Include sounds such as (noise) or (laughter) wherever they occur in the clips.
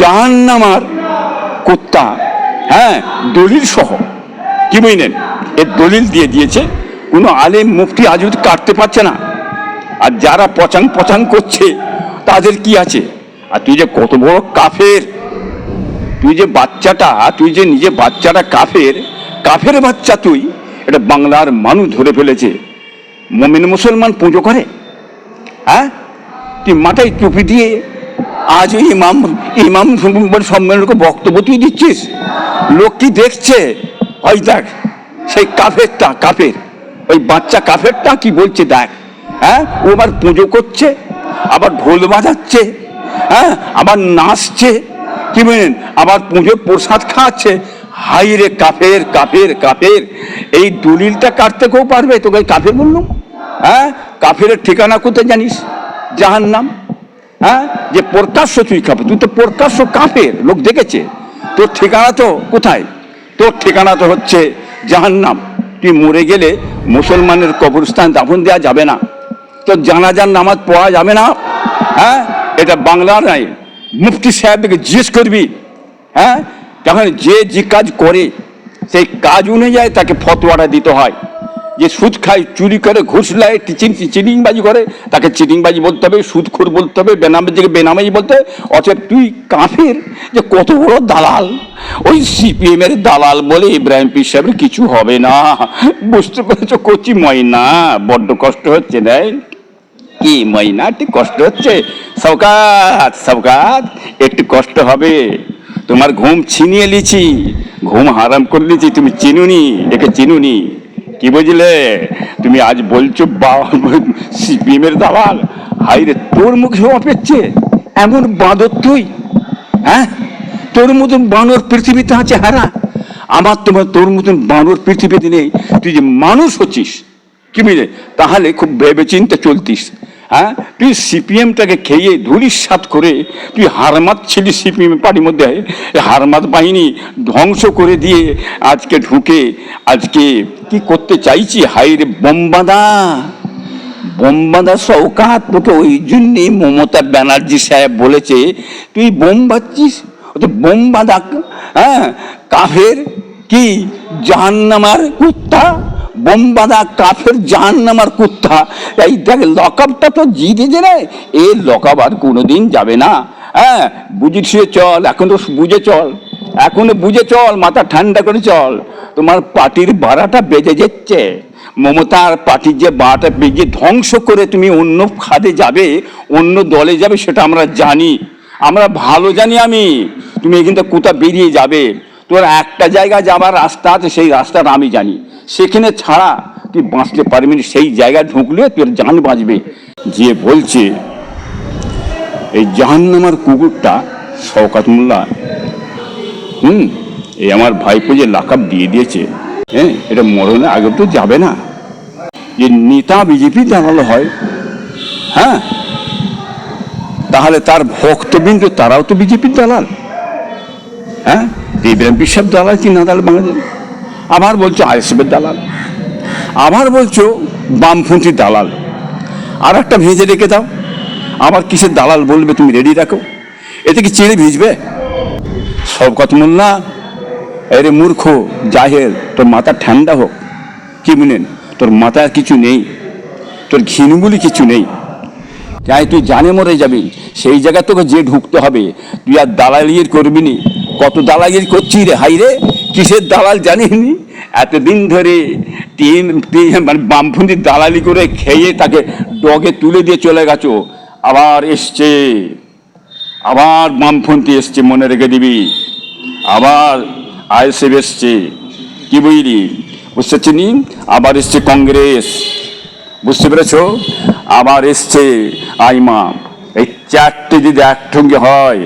জাহান্নামার কুত্তা। হ্যাঁ দলিল সহ। কি বুঝলেন এর দলিল দিয়ে দিয়েছে, কোনো আলেম মুফতি আজ অবধি কাটতে পারছে না। আর যারা পচাং পচাং করছে, তাদের কি আছে? আর তুই যে কত বড় কাফের, তুই যে বাচ্চাটা তুই যে নিজে বাচ্চাটা কাফের কাফের বাচ্চা তুই, এটা বাংলার মানুষ ধরে ফেলেছে। মমিন মুসলমান পুজো করে হ্যাঁ? তুই মাথায় টুপি দিয়ে আজ ইমাম ইমাম সম্মেলনকে বক্তব্য তুই দিচ্ছিস? লোক কি দেখছে? ওই দেখ, সেই কাফেরটা, কাফের। ওই বাচ্চা কাফেরটা কি বলছে দেখ হ্যাঁ? ও আবার পুজো করছে, আবার ঢোল বাজাচ্ছে হ্যাঁ? আবার নাচছে, কি বলেন? আবার পুজো প্রসাদ খাওয়াচ্ছে। হাই রে কাফের কাফের কাফের, এই দলিলটা কাটতে কেউ পারবে? তোকে কাফের বললুম হ্যাঁ? কাফের ঠিকানা কোথায় জানিস? জাহান নাম হ্যাঁ? যে প্রকাশ্য তুই কাফের তুই তো প্রকাশ্য কাফের লোক দেখেছে। তোর ঠিকানা তো কোথায়? তোর ঠিকানা তো হচ্ছে জাহান্নাম। তুই মরে গেলে মুসলমানের কবরস্থান দাফন দেওয়া যাবে না। তোর জানাজার নামাজ পড়া যাবে না। হ্যাঁ? এটা বাংলার নাই। মুফতি সাহেবকে জিজ্ঞেস করবি। হ্যাঁ? তখন যে যে কাজ করে, সেই কাজ অনুযায়ী তাকে ফতোয়াটা দিতে হয়। যে সুদ খায়, চুরি করে, ঘুষ নেয় টিচিং, চিটিংবাজি করে, তাকে চিটিংবাজি বলতে হবে, সুদখোর বলতে হবে বেনামাজিকে বেনামাজি বলতে হবে। অতএব তুই কাফের, যে কত বড় দালাল। ওই সিপিএম এর দালাল বলে ইব্রাহিম পীর সাহেবের কিছু হবে না। বুঝতে পেরেছ কচি ময়না? বড্ড কষ্ট হচ্ছে দেয় কি ময়না? একটু কষ্ট হচ্ছে? সৌকাত সৌকাত একটু কষ্ট হবে। তোমার ঘুম ছিনিয়ে লিছি ঘুম হারাম করে লিছি তুমি চিনুনি, একে চিনুনি। কি বুঝলে? তুমি আজ বলছো সিপিএমের দালাল। হাই রে তোর মুখে হওয়া পেচ্ছে এমন বাঁদর তুই হ্যাঁ? তোর মতন বানর পৃথিবীতে আছে হারা। আমার তোমার তোর মতন বানর পৃথিবীতে নেই। তুই যে মানুষ হচ্ছিস, কি বুঝলে? তাহলে খুব ভেবে চিন্তে চলতিস। হ্যাঁ? তুই সিপিএমটাকে খেয়ে ধুলিস সাত করে তুই হারমাত ছিলি সিপিএম পার্টির মধ্যে। হারমাত বাহিনী ধ্বংস করে দিয়ে আজকে ঢুকে, আজকে কি করতে চাইছি? হাইরে বোমবাদা! বোমবাদা সৌকাত তোকে ওই জন্যে মমতা ব্যানার্জি সাহেব বলেছে, তুই বোম বাচ্ছিস তো বোম বাঁধা হ্যাঁ? কাফের কি জাহান্নামার কুত্তা? বোম বাঁধা কাফের জাহান্নামার কুত্তা। এই দেখ লকআপটা তো জিতে যে রে এ লকআপ আর কোনোদিন যাবে না। হ্যাঁ বুঝে চল, এখন তো বুঝে চল। এখনও বুঝে চল, মাথা ঠান্ডা করে চল। তোমার পার্টির ভাড়াটা বেজে যাচ্ছে। মমতার পার্টির যে বাড়াটা বেজে ধ্বংস করে তুমি অন্য খাদে যাবে, অন্য দলে যাবে, সেটা আমরা জানি। আমরা ভালো জানি আমি। তুমি থেকে কোথা বেরিয়ে যাবে। তোর একটা জায়গা যাবার রাস্তা আছে, সেই রাস্তাটা আমি জানি। সেখানে ছাড়া তুই বাঁচতে পারবি না, সেই জায়গায় ঢুকলে তোর জান বাঁচবে। যে বলছে, এই জাহান্নামার কুকুরটা শওকাত মোল্লা, হুম, এই আমার ভাইপো যে লাকাব দিয়ে দিয়েছে হ্যাঁ এটা মরণে আগে তো যাবে না। যে নেতা বিজেপি দাঁড়াল হয় হ্যাঁ তাহলে তার ভক্তবিন্দু, তারাও তো বিজেপির দালাল। হ্যাঁ? ইব্রাহিম বিশ্বাস দালাল কি না দালাল বাংলাদেশ? আবার বলছো আইএসএফের দালাল। আবার বলছো বামপন্থী দালাল। আর একটা ভেজে রেখে দাও। আবার কিসের দালাল বলবে তুমি রেডি রাখো এতে কি চিড়ে ভিজবে? সব কথা মোল্লা এরে মূর্খ, জাহের, তোর মাথা ঠান্ডা হোক। কি বুঝলেন তোর মাথায় কিছু নেই। তোর ঘিনু বলে কিছু নেই। তাই তুই জানে মরে যাবি। সেই জায়গায় তোকে যে ঢুকতে হবে, তুই আর দালালির করবি নি। কত দালালির করছি রে, হাই রে? কিসের দালাল জানিনি এতদিন ধরে তিন মানে বামপন্থী দালালি করে খেয়ে তাকে ডগে তুলে দিয়ে চলে গেছো। আবার এসছে, আবার বামপন্থী এসছে, মনে রেখে দিবি। আবার আইএসএফ এসছে। কি বুঝলি? বুঝতে পারছি নি? আবার এসছে কংগ্রেস। বুঝতে পেরেছ? আবার এসছে আইমা এই চারটে যদি একসঙ্গে হয়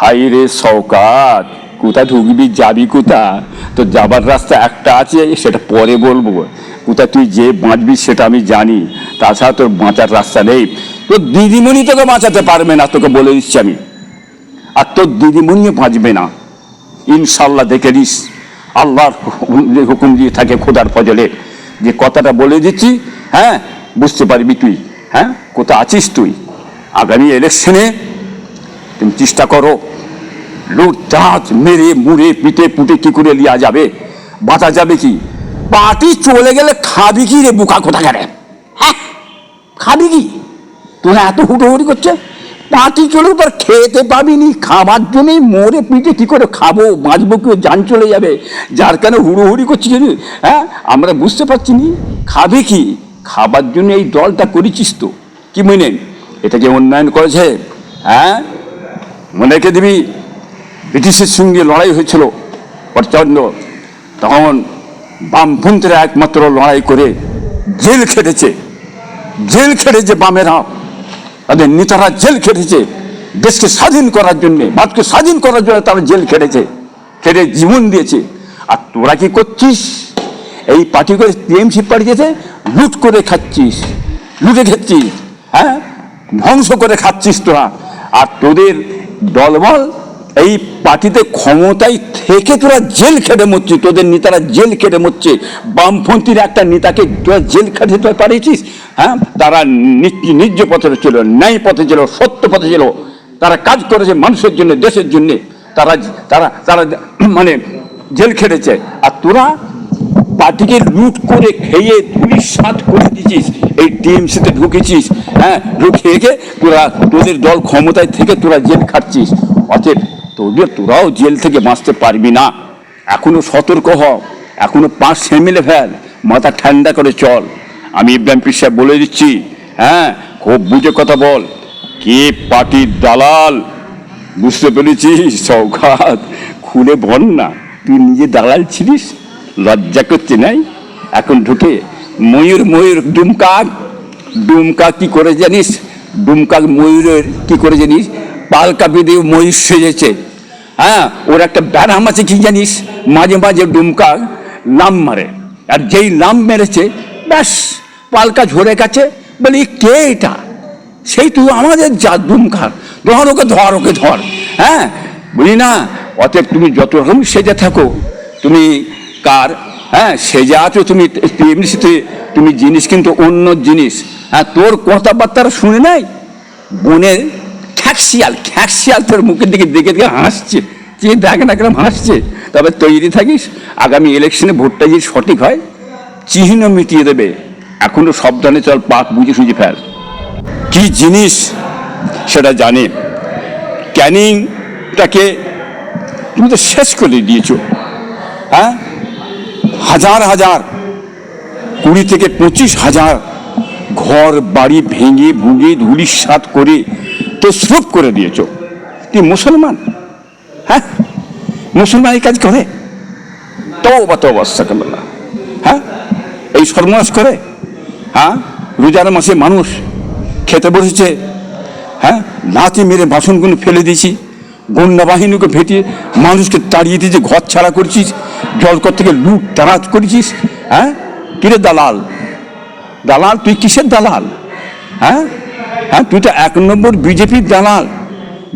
হাই রে সৌকাত কোথা ঢুকবি যাবি কোথা তো যাবার রাস্তা একটা আছে, সেটা পরে বলব। কোথায় তুই যে বাঁচবি সেটা আমি জানি, তাছাড়া তোর বাঁচার রাস্তা নেই। তোর দিদিমণি তোকে বাঁচাতে পারবে না, তোকে বলে দিচ্ছি আমি। আর তোর দিদিমণিও বাঁচবে না। ইনশাল্লাহ দেখে নিস। আল্লাহর হুকুম- দিয়ে থাকে খোদার ফজলে। যে কথাটা বলে দিচ্ছি হ্যাঁ বুঝতে পারবি তুই হ্যাঁ কোথা আছিস তুই? আগামী ইলেকশনে তুমি চেষ্টা করো লুট চাঁচ মেরে মুড়ে পিটে পুটে কি করে লিয়া যাবে বাঁচা যাবে কি পার্টি চলে গেলে খাবি কি রে বুকা কোথা গেলে খাবি কি তোরা এত হুটোহুটি করছে পার্টি চলেও তোর খেতে পাবিনি খাবার জন্যই মরে পিঠে কি করে খাব বাঁচবো কেউ যান চলে যাবে যার কেন হুড়োহুড়ি করছি হ্যাঁ আমরা বুঝতে পারছি নি খাবে কি খাবার জন্য এই দলটা করেছিস তো কি মনে এটাকে উন্নয়ন করেছে হ্যাঁ মনে রেখে দিবি, ব্রিটিশের সঙ্গে লড়াই হয়েছিল প্রচণ্ড। তখন বামপন্থীরা একমাত্র লড়াই করে জেল খেটেছে। জেল খেটেছে বামেরা। তাদের নেতারা জেল খেটেছে। দেশকে স্বাধীন করার জন্যে, ভারতকে স্বাধীন করার জন্য তারা জেল খেটেছে, খেটে জীবন দিয়েছে। আর তোরা কি করছিস? এই পার্টি করে টিএমসি পাঠিয়েছে লুট করে খাচ্ছিস, লুটে খাচ্ছিস হ্যাঁ? ধ্বংস করে খাচ্ছিস তোরা। আর তোদের দলবল, এই পার্টিতে ক্ষমতায় থেকে তোরা জেল খেটে মরছিস, তোদের নেতারা জেল খেটে মরছে, বামপন্থীর একটা নেতাকে তোরা জেল খেটে তোরা পাঠিয়েছিস হ্যাঁ? তারা নিজ- পথে ছিল, ন্যায় পথে ছিল, সত্য পথে ছিল, তারা কাজ করেছে মানুষের জন্য, দেশের জন্য, তারা তারা তারা (clears throat) মানে জেল খেটেছে, আর তোরা পার্টিকে লুট করে খেয়ে পুলিশ সাত করে দিয়েছিস, এই টিএমসিতে ঢুকেছিস হ্যাঁ ঢুকে গিয়ে তোরা তোদের দল ক্ষমতায় থেকে তোরা জেল খাচ্ছিস অতএব তোদের, তোরাও জেল থেকে বাঁচতে পারবি না। এখনও সতর্ক হ। এখনও পাঁচ সেমিলে ফেল। মাথা ঠান্ডা করে চল। আমি ইব্রাহিম পীর সাহেব বলে দিচ্ছি হ্যাঁ খুব বুঝে কথা বল। কে পার্টির দালাল? বুঝতে পেরেছিস? সৌগাত, খুলে বল না। তুই নিজে দালাল ছিলিস? লজ্জা করছে নাই? এখন ঢুকে ময়ূর ময়ূর ডুমকাক ডুমকা কি করে জানিস? ডুমকাক ময়ূরের কি করে জানিস? পালকা বেঁধে ময়ূর সেজেছে। হ্যাঁ ওর একটা ব্যারাম আছে কি জানিস? মাঝে মাঝে ডুমকা লাম মারে। আর যেই লাম মেরেছে, ব্যাস পালকা ঝরে গেছে। বলি, কে এটা? সেই তুই আমাদের যা দুমখার ধর ওকে ধর ওকে, ধর। হ্যাঁ বুঝলি না, অতএব তুমি যত রকম সেজে থাকো, তুমি কার হ্যাঁ সে সেজে আছো তুমি তুমি জিনিস কিন্তু অন্য জিনিস। হ্যাঁ তোর কথাবার্তা শুনে নাই? বনের খ্যাকশিয়াল খ্যাকশিয়াল তোর মুখের দিকে দেখে দেখে হাসছে। যে দেখ না কেরম হাসছে। তবে তৈরি থাকিস, আগামী ইলেকশনে ভোটটা যদি সঠিক হয়, চিহ্ন মিটিয়ে দেবে। এখনও সাবধানে চল পাক বুঝে সুঝে ফেল। কি জিনিস সেটা জানে? ক্যানিংটাকে তুমি তো শেষ করে দিয়েছ। হ্যাঁ? হাজার হাজার, কুড়ি থেকে পঁচিশ হাজার ঘর, বাড়ি ভেঙে, ভুঙে ধুলিসাত করে তো শ্রুপ করে দিয়েছ। তুই মুসলমান? হ্যাঁ? মুসলমান এই কাজ করে? তো বা তো অবস্থা কেমন হ্যাঁ? এই সর্বনাশ করে? হ্যাঁ? রোজার মাসে মানুষ খেতে বসেছে। হ্যাঁ? লাথি মেরে বাসনগুলো ফেলে দিয়েছি। গন্ডা বাহিনীকে ভেটিয়ে মানুষকে তাড়িয়ে দিয়েছে ঘর ছাড়া করছিস, জলকর থেকে লুট তারাজ করেছিস হ্যাঁ? কিরে দালাল? দালাল, তুই কিসের দালাল? হ্যাঁ? হ্যাঁ তুই তো এক নম্বর বিজেপির দালাল।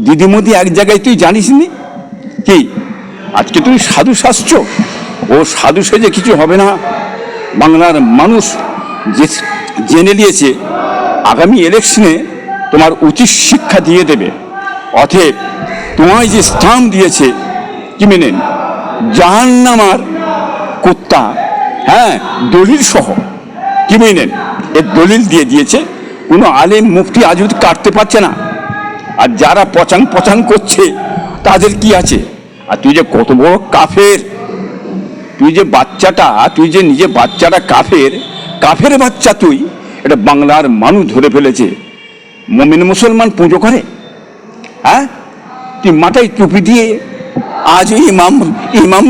দিদিমদি এক জায়গায় তুই জানিস নি কি? আজকে তুই সাধু শাস্ত্র? ও সাধু সেজে কিছু হবে না। বাংলার মানুষ যে জেনে নিয়েছে, আগামী ইলেকশনে তোমার উচিত শিক্ষা দিয়ে দেবে। অতএব তোমায় যে স্থান দিয়েছে, কি মেনেন জাহান্নামার কুত্তা হ্যাঁ দলিল সহ কি মেনেন এর দলিল দিয়ে দিয়েছে, কোনো আলেম মুফতি আজ অবধি কাটতে পারছে না। আর যারা পচাং পচাং করছে, তাদের কি আছে? আর তুই যে কত বড় কাফের, তুই যে বাচ্চাটা তুই যে নিজে বাচ্চাটা কাফের কাফের বাচ্চা তুই, এটা বাংলার মানুষ ধরে ফেলেছে। মমিন মুসলমান পুজো করে হ্যাঁ? মাথায় টুপি দিয়ে আজ ইমাম ইমাম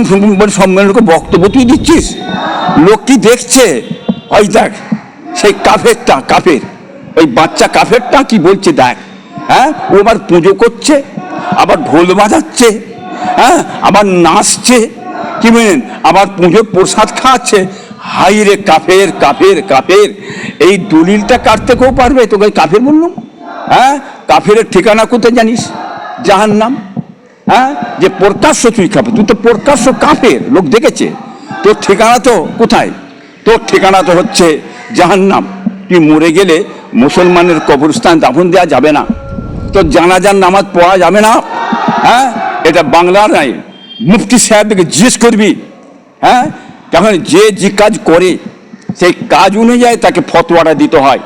সম্মেলনকে বক্তব্য তুই দিচ্ছিস? লোক কি দেখছে? ওই দেখ, সেই কাফেরটা, কাফের। ওই বাচ্চা কাফেরটা কি বলছে দেখ হ্যাঁ? ও আবার পুজো করছে, আবার ঢোল বাজাচ্ছে হ্যাঁ? আবার নাচছে, কি বলেন? আবার পুজোর প্রসাদ খাওয়াচ্ছে। হাই রে কাফের কাফের কাফের। এই দলিলটা কাটতে কেউ পারবে? তোকে কাফের বললাম হ্যাঁ? কাফের ঠিকানা কোথায় জানিস? জাহান নাম হ্যাঁ? যে প্রকাশ্য তুই খাবে তুই তো প্রকাশ্য কাফের লোক দেখেছে। তোর ঠিকানা তো কোথায়? তোর ঠিকানা তো হচ্ছে জাহান্নাম। তুই মরে গেলে মুসলমানের কবরস্থান দাফন দেওয়া যাবে না। তোর জানাজার নামাজ পড়া যাবে না। হ্যাঁ? এটা বাংলার নয় মুফতি সাহেবকে জিজ্ঞেস করবি। হ্যাঁ? তখন যে যে কাজ করে, সেই কাজ অনুযায়ী তাকে ফতোয়াটা দিতে হয়।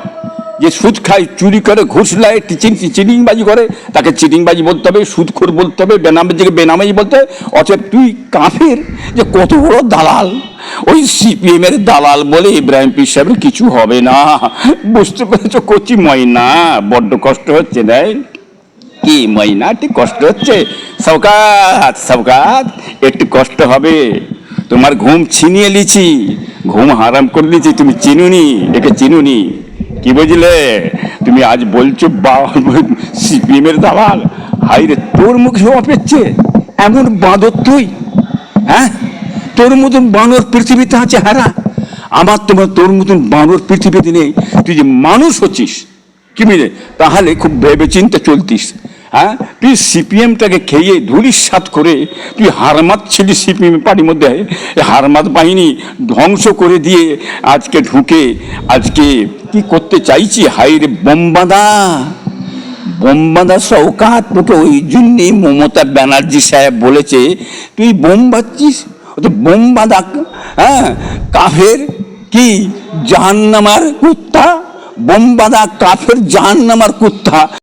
যে সুদ খায়, চুরি করে, ঘুষ লায় টিচিং চিটিংবাজি করে, তাকে চিটিংবাজি বলতে হবে, সুদখোর বলতে হবে বেনামাজিকে বেনামাজি বলতে হবে অতএব তুই কাফের যে কত বড় দালাল, ওই সিপিএম এর দালাল বলে ইব্রাহিম পীর সাহেবের কিছু হবে না। বুঝতে পেরেছ, কচি ময়না, বড্ড কষ্ট হচ্ছে দেয় কি ময়না, একটু কষ্ট হচ্ছে। সৌকাত সৌকাত একটু কষ্ট হবে। তোমার ঘুম ছিনিয়ে লিছি ঘুম হারাম করে দিয়েছি তুমি চিনুনি, একে চিনুনি। কি বুঝলে? তুমি আজ বলছো বা দাবাল হাই রে তোর মুখে শোভা পেচ্ছে এমন বাঁদর তুই হ্যাঁ? তোর মতন বানর পৃথিবীতে আছে হারা। আমার তোমার, তোর মতন বানর পৃথিবীতে নেই। তুই যে মানুষ হচ্ছিস, কি বুঝলে? তাহলে খুব ভেবে চিন্তা চলতিস। হ্যাঁ? তুই সিপিএমটাকে খেয়ে ধুলিস সাত করে তুই হারমাত ছিলি সিপিএম পার্টির মধ্যে। হারমাত বাহিনী ধ্বংস করে দিয়ে আজকে ঢুকে, আজকে কি করতে চাইছি? হাইরে বোমবাদা। বোমবাদা সৌকাত তোকে ওই জন্যই মমতা ব্যানার্জি সাহেব বলেছে, তুই বোম বাচ্ছিস তো বোম বাঁধা হ্যাঁ? কাফের কি? জাহান্নামার কুত্তা? বোম বাঁধা কাফের জাহান্নামার কুত্তা।